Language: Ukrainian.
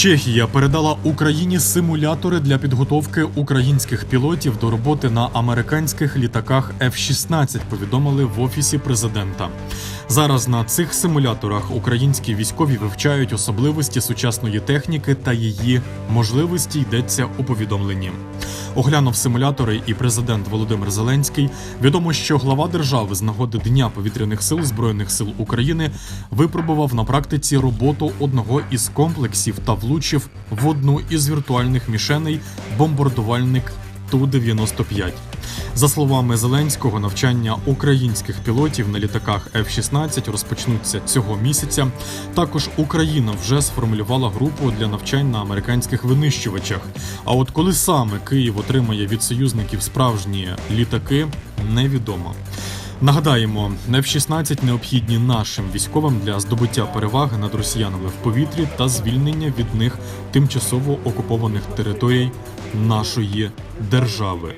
Чехія передала Україні симулятори для підготовки українських пілотів до роботи на американських літаках F-16, повідомили в офісі президента. Зараз на цих симуляторах українські військові вивчають особливості сучасної техніки та її можливості йдеться у повідомленні. Оглянув симулятори і президент Володимир Зеленський. Відомо, що глава держави з нагоди Дня повітряних сил збройних сил України випробував на практиці роботу одного із комплексів та влучив в одну із віртуальних мішеней бомбардувальник Ту-95. За словами Зеленського, навчання українських пілотів на літаках F-16 розпочнуться цього місяця. Також Україна вже сформулювала групу для навчань на американських винищувачах. А от коли саме Київ отримає від союзників справжні літаки, невідомо. Нагадаємо, F-16 необхідні нашим військовим для здобуття переваги над росіянами в повітрі та звільнення від них тимчасово окупованих територій нашої держави.